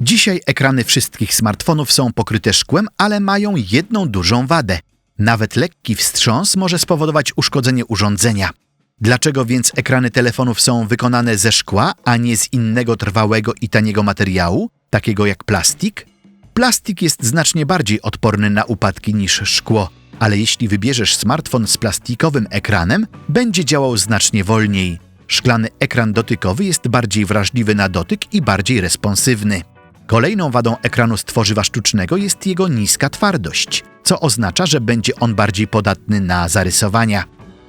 Dzisiaj ekrany wszystkich smartfonów są pokryte szkłem, ale mają jedną dużą wadę. Nawet lekki wstrząs może spowodować uszkodzenie urządzenia. Dlaczego więc ekrany telefonów są wykonane ze szkła, a nie z innego trwałego i taniego materiału, takiego jak plastik? Plastik jest znacznie bardziej odporny na upadki niż szkło, ale jeśli wybierzesz smartfon z plastikowym ekranem, będzie działał znacznie wolniej. Szklany ekran dotykowy jest bardziej wrażliwy na dotyk i bardziej responsywny. Kolejną wadą ekranu z tworzywa sztucznego jest jego niska twardość, co oznacza, że będzie on bardziej podatny na zarysowania.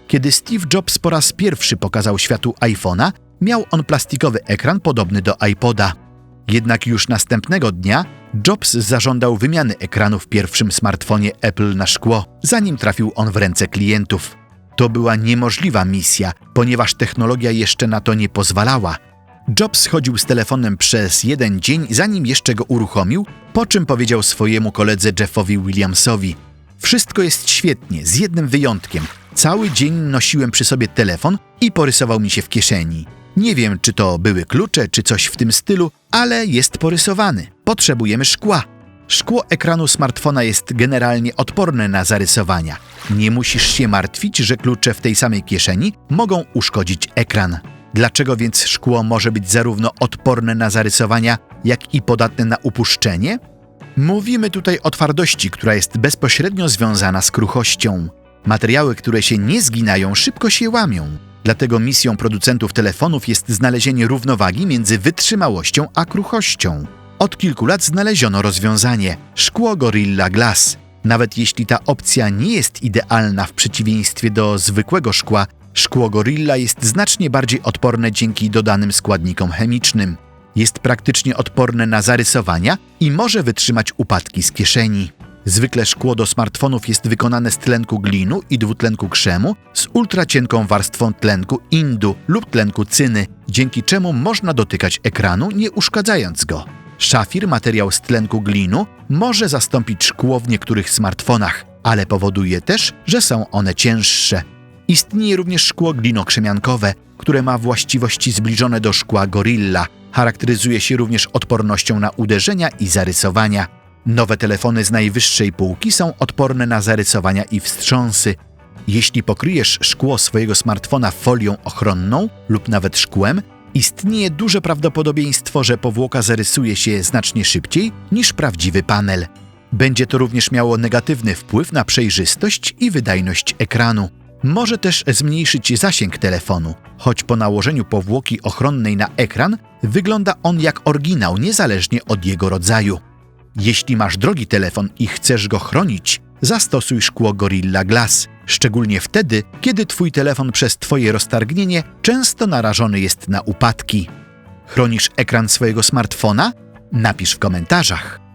Kiedy Steve Jobs po raz pierwszy pokazał światu iPhone'a, miał on plastikowy ekran podobny do iPoda. Jednak już następnego dnia Jobs zażądał wymiany ekranu w pierwszym smartfonie Apple na szkło, zanim trafił on w ręce klientów. To była niemożliwa misja, ponieważ technologia jeszcze na to nie pozwalała. Jobs chodził z telefonem przez jeden dzień, zanim jeszcze go uruchomił, po czym powiedział swojemu koledze Jeffowi Williamsowi: Wszystko jest świetnie, z jednym wyjątkiem. Cały dzień nosiłem przy sobie telefon i porysował mi się w kieszeni. Nie wiem, czy to były klucze, czy coś w tym stylu, ale jest porysowany. Potrzebujemy szkła. Szkło ekranu smartfona jest generalnie odporne na zarysowania. Nie musisz się martwić, że klucze w tej samej kieszeni mogą uszkodzić ekran. Dlaczego więc szkło może być zarówno odporne na zarysowania, jak i podatne na upuszczenie? Mówimy tutaj o twardości, która jest bezpośrednio związana z kruchością. Materiały, które się nie zginają, szybko się łamią. Dlatego misją producentów telefonów jest znalezienie równowagi między wytrzymałością a kruchością. Od kilku lat znaleziono rozwiązanie szkło Gorilla Glass. Nawet jeśli ta opcja nie jest idealna w przeciwieństwie do zwykłego szkła, szkło Gorilla jest znacznie bardziej odporne dzięki dodanym składnikom chemicznym. Jest praktycznie odporne na zarysowania i może wytrzymać upadki z kieszeni. Zwykle szkło do smartfonów jest wykonane z tlenku glinu i dwutlenku krzemu z ultracienką warstwą tlenku indu lub tlenku cyny, dzięki czemu można dotykać ekranu nie uszkadzając go. Szafir, materiał z tlenku glinu, może zastąpić szkło w niektórych smartfonach, ale powoduje też, że są one cięższe. Istnieje również szkło glinokrzemiankowe, które ma właściwości zbliżone do szkła Gorilla. Charakteryzuje się również odpornością na uderzenia i zarysowania. Nowe telefony z najwyższej półki są odporne na zarysowania i wstrząsy. Jeśli pokryjesz szkło swojego smartfona folią ochronną lub nawet szkłem, istnieje duże prawdopodobieństwo, że powłoka zarysuje się znacznie szybciej niż prawdziwy panel. Będzie to również miało negatywny wpływ na przejrzystość i wydajność ekranu. Może też zmniejszyć zasięg telefonu, choć po nałożeniu powłoki ochronnej na ekran wygląda on jak oryginał niezależnie od jego rodzaju. Jeśli masz drogi telefon i chcesz go chronić, zastosuj szkło Gorilla Glass, szczególnie wtedy, kiedy twój telefon przez twoje roztargnienie często narażony jest na upadki. Chronisz ekran swojego smartfona? Napisz w komentarzach.